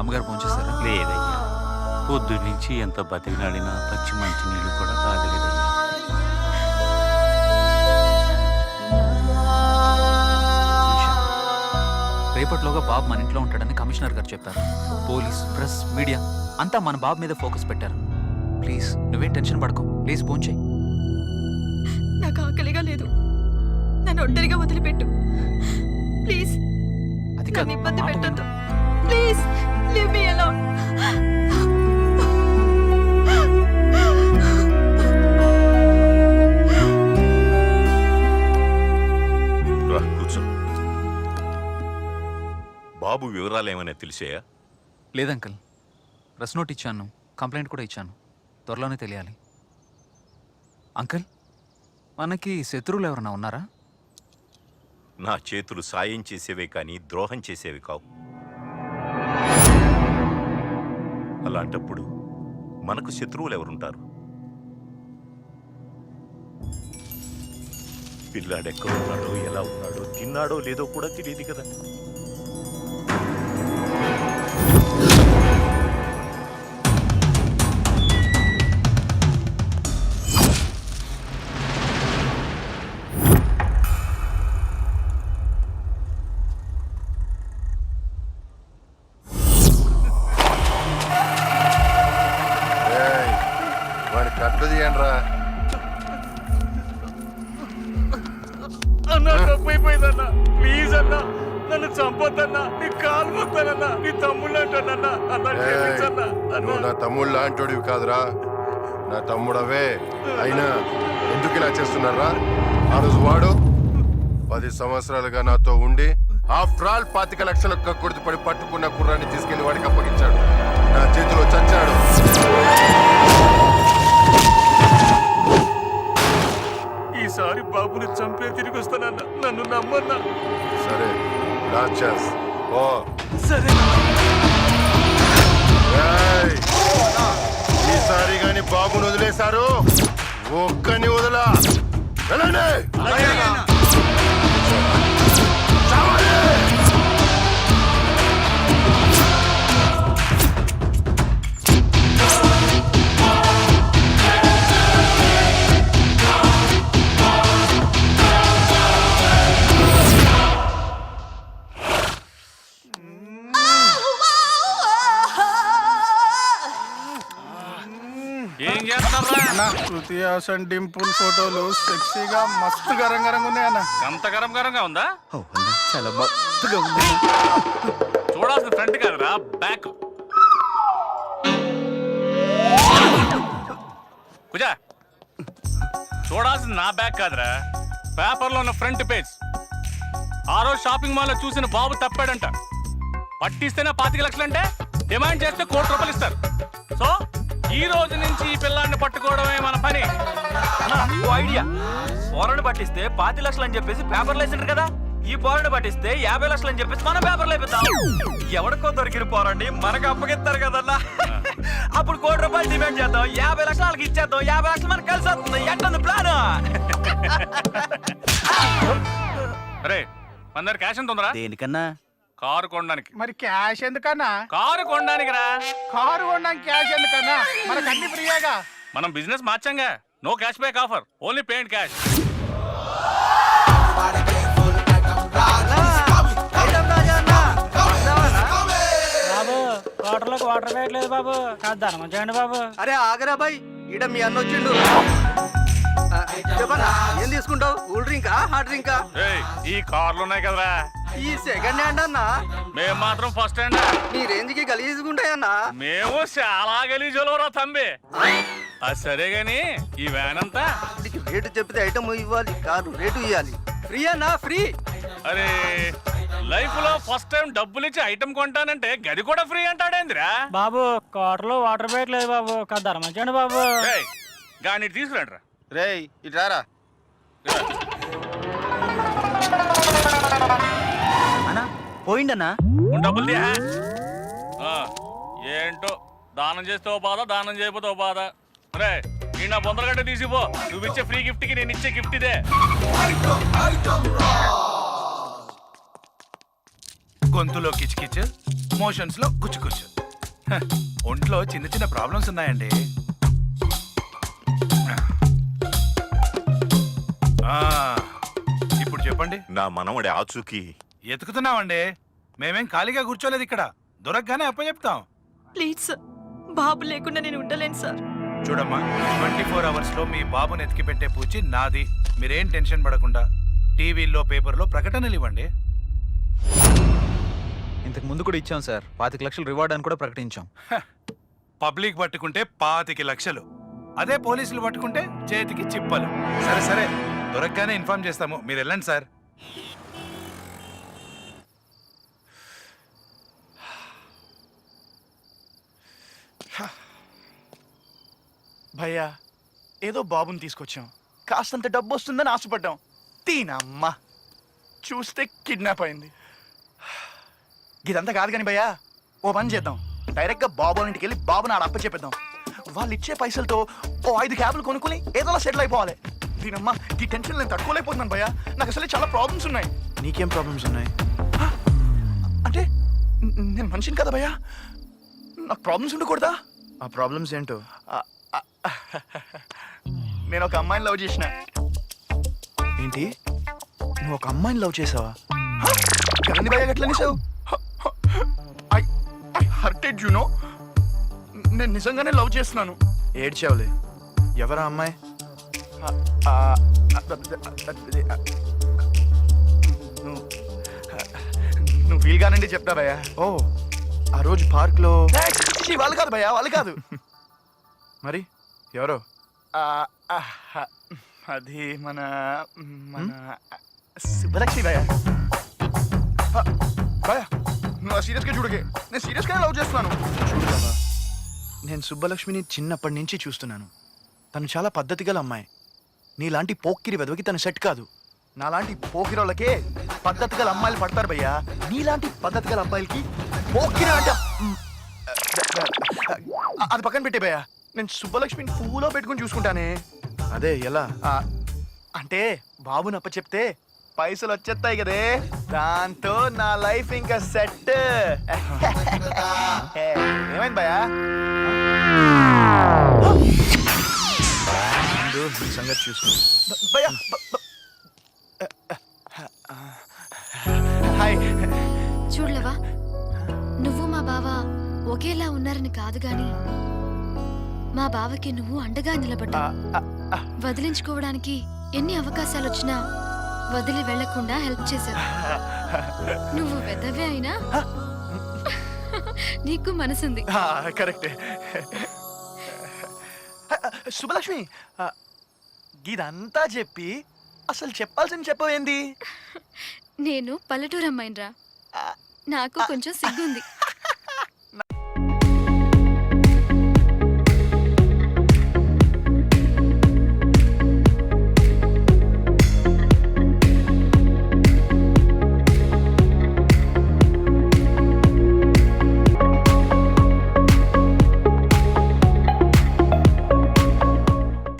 అమ్మగారు ఫోన్ చేశారా? లేదయ్యా. పొద్దు నుంచి ఎంత బతికినాడినా పచ్చి మంచి నీళ్ళు కూడా తాగలేదయ్యా. రేపటిలోగా బాబు మన ఇంట్లో ఉంటాడని కమిషనర్ గారు చెప్పారు. పోలీస్ ప్రెస్ మీడియా అంతా మన బాబు మీద ఫోకస్ పెట్టారు. ప్లీజ్ నువ్వేం టెన్షన్ పడకు. ప్లీజ్ ఫోన్ చేయి. నాకు ఆకలిగా లేదు. నన్ను ఒంటరిగా వదిలిపెట్టు. ప్లీజ్. అది ఇబ్బంది. పెట్టద్దు. ప్లీజ్. రా కూర్చో. బాబు వివరాలు ఏమైనా తెలిసాయా? లేదు అంకుల్. ప్రెస్ నోట్ ఇచ్చాను. కంప్లైంట్ కూడా ఇచ్చాను. త్వరలోనే తెలియాలి. అంకుల్ మనకి శత్రువులు ఎవరైనా ఉన్నారా? నా చేతులు సాయం చేసేవే కానీ ద్రోహం చేసేవి కావు. అలాంటప్పుడు మనకు శత్రువులు ఎవరుంటారు పిల్లాడెక్కడున్నాడో ఎలా ఉన్నాడో తిన్నాడో లేదో కూడా తెలియదు కదా. నువ్వు నా తమ్ముడు లాంటోడివి కాదురా. నా తమ్ముడవే. అయినా ఎందుకు ఇలా చేస్తున్నారా? ఆ రోజు వాడు పది సంవత్సరాలుగా నాతో ఉండి ఆఫ్టర్ ఆల్ పాతిక లక్షల కక్కుడితి పడి పట్టుకున్న కుర్రాన్ని తీసుకెళ్ళి వాడికి అప్పగించాడు. ఒక్కని హాసన్ డింపుల్ ఫోటోలు సెక్సీగా మస్తు గరంగరంగా ఉన్నాయన్న అంత గరం గరంగా ఉందా? చాలా మస్తుగా ఉంది చూడాల్సిన ఫ్రంట్ కాదురా బ్యాక్. కుజా చూడాల్సిన నా బ్యాక్ కాదురా. పేపర్లో ఉన్న ఫ్రంట్ పేజ్. ఆ రోజు షాపింగ్ మాల్లో చూసిన బాబు తప్పాడంట. పట్టిస్తేనే పాతిక లక్షలంటే డిమాండ్ చేస్తే కోటి రూపాయలు ఇస్తారు. సో ఈ రోజు నుంచి ఈ పిల్లాన్ని పట్టుకోవడమే మన పని. ఐడియా. పోరాడు పట్టిస్తే పాతి లక్షలు అని చెప్పేసి పేపర్లు వేసిండ్రు కదా. ఈ పోరాడు పట్టిస్తే యాభై లక్షలు అని చెప్పేసి మన పేపర్లు వేపిద్దాం. ఎవరికో దొరికిన పోరండి మనకు అప్పగిస్తారు కదన్నా. అప్పుడు కోటి రూపాయలు డిమాండ్ చేద్దాం. యాభై లక్షలు వాళ్ళకి ఇచ్చేద్దాం. యాభై లక్షలు మనకు కలిసి వస్తుంది. ఎట్టుంది ప్లాన్ అరే దగ్గర క్యాష్ ఎంత ఉందరా? దేనికన్నా? కారు కొనడానికి. మరి క్యాష్ ఎందుకన్నా? కారు కొనడానికి రా కారు కొనడానికి క్యాష్ ఎందుకన్నా? మనకు అన్ని ఫ్రీయేగా. మనం business మార్చాంగా. No cash back offer. Only payment cash. బాబు వాటర్లోకి వాటర్ వేయట్లేదు బాబు. కాదు ధర్మం చేయండి బాబు. అరే ఆగరా బాయ్. ఈడ మీ అన్న వచ్చిండు. చెప్పన్నా ఏం తీసుకుంటావు? కూల్ డ్రింకా? హాట్ డ్రింకా? ఏయ్ ఈ కార్లు ఉన్నాయి కదరా. ఈ సెకండ్ హ్యాండ్ అన్నా? మేము మాత్రం ఫస్ట్ హ్యాండ్ మీ రేంజ్కి గలీజుకుంటాయన్నా మేము చాలా గలీజులవరా తంబి అది సరే గాని ఈ వ్యాన్ అంతా? నీకు రేటు చెప్పితే ఐటమ్ ఇవ్వాలి కాదు రేటు ఇవ్వాలి ఫ్రీ అన్నా ఫ్రీ అరే లైఫ్లో ఫస్ట్ టైం డబ్బులు ఇచ్చి ఐటమ్ కొంటానంటే గది కూడా ఫ్రీ అంటాడేందిరా? బాబు కోటలో వాటర్ వేయట్లేదు బాబు. కాదు ధర్మం చేయండి బాబు. గాని తీసుకురండి రా రేయ్ ఇటారా అన్నా పోయిండన్నా డబ్బులు ఆ, ఏంటో? దానం చేస్తే ఓ బాధ దానం చేయకపోతే ఓ బాధ. రే ఈ నా బొందరగడ్డ తీసిపో. నువ్వు ఇచ్చే ఫ్రీ గిఫ్ట్కి నేను ఇచ్చే గిఫ్ట్ ఇదే. గొంతులో కిచకిచ్ మోషన్స్లో గుచ్చుకుచ్చు హ, ఒంట్లో చిన్న చిన్న ప్రాబ్లమ్స్ ఉన్నాయండి. ఆ, ఇప్పుడు చెప్పండి. నా మనవడి ఆచూకీ. ఎతుకుతున్నామండి. మేమేం ఖాళీగా కూర్చోలేదు ఇక్కడ. దొరకగానే అప్పచెప్తాం. ప్లీజ్ సార్ బాబు లేకుండా నేను ఉండలేను సార్. చూడమ్మా ట్వంటీ ఫోర్ అవర్స్లో మీ బాబుని ఎతికి పెట్టే పూచి నాది. మీరేం టెన్షన్ పడకుండా టీవీల్లో పేపర్లో ప్రకటనలు ఇవ్వండి. ఇంతకు ముందు కూడా ఇచ్చాం సార్. పాతిక లక్షలు రివార్డ్ అని కూడా ప్రకటించాం. పబ్లిక్ పట్టుకుంటే పాతికి లక్షలు. అదే పోలీసులు పట్టుకుంటే చేతికి చిప్పలు. సరే సరే దొరకగానే ఇన్ఫార్మ్ చేస్తాము. మీరు వెళ్ళండి సార్. భయ్యా ఏదో బాబుని తీసుకొచ్చాం. కాస్తంత డబ్బు వస్తుందని ఆశపడ్డాం. తీనమ్మా చూస్తే కిడ్నాప్ అయింది. ఇదంతా కాదు కానీ భయ్యా ఓ పని చేద్దాం. డైరెక్ట్గా బాబు ఇంటికి వెళ్ళి బాబుని ఆడ అప్ప చెప్పేద్దాం. వాళ్ళు ఇచ్చే పైసలతో ఓ ఐదు క్యాబ్లు కొనుక్కుని ఏదోలా సెటిల్ అయిపోవాలి. దీనమ్మా ఈ టెన్షన్ నేను తట్టుకోలేకపోతున్నాను భయ్యా. నాకు అసలు చాలా ప్రాబ్లమ్స్ ఉన్నాయి. నీకేం ప్రాబ్లమ్స్ ఉన్నాయి? అంటే నేను మనిషిని కదా భయ్యా. నాకు ప్రాబ్లమ్స్ ఉండకూడదా? ఆ ప్రాబ్లమ్స్ ఏంటో? నేను ఒక అమ్మాయిని లవ్ చేసిన. ఏంటి? నువ్వు ఒక అమ్మాయిని లవ్ చేసావా? కరణి భయ్య నిసావు I I hurted you know నేను నిజంగానే లవ్ చేస్తున్నాను. ఏడ్చావులే. ఎవరా అమ్మాయి? నువ్వు ఫీల్ కానండి చెప్తా భయ్యా. ఓ ఆ రోజు పార్క్లో వాళ్ళు కాదు భయ్యా వాళ్ళు కాదు. మరి? ఎవరో? అది మన మన శుభలక్ష్మి భయ్యా. ఆ, భయ్యా నువ్వు సీరియస్గా చూడకే. నేను సీరియస్గానే లవ్ చేస్తున్నాను. నేను సుబ్బలక్ష్మిని చిన్నప్పటి నుంచి చూస్తున్నాను. తను చాలా పద్ధతి గల అమ్మాయి. నీలాంటి పోక్కిరి వెదవికి తను సెట్ కాదు. నాలాంటి పోకిరోళ్ళకే పద్ధతి గల అమ్మాయిలు పడతారు భయ్యా. నీలాంటి పద్ధతి గల అబ్బాయిలకి పోకిరి అంట అది పక్కన పెట్టే భయ్యా. నేను సుబ్బలక్ష్మిని పువ్వులో పెట్టుకుని చూసుకుంటానే. అదే ఎలా? ఆ, అంటే బాబు నప్ప చెప్తే పైసలు వచ్చేస్తాయి కదే. దాంతో నా లైఫ్ ఇంకా సెట్. ఏమైంది ముందు నీ సంగతి చూసుకో. హాయ్. చూడలేవా? నువ్వు మా బావ ఒకేలా ఉన్నారని కాదు గాని మా బావకి నువ్వు అండగా నిలబడ్డా వదిలించుకోవడానికి ఎన్ని అవకాశాలు వచ్చినా వదిలి వెళ్ళకుండా హెల్ప్ చేశావు. నువ్వు పెద్దవే అయినా నీకు మనసుంది. కరెక్టే. శుభలక్ష్మి ఇదంతా చెప్పి అసలు చెప్పాల్సింది చెప్పవేంది? నేను పల్లెటూరు అమ్మాయినరా. నాకు కొంచెం సిగ్గుంది.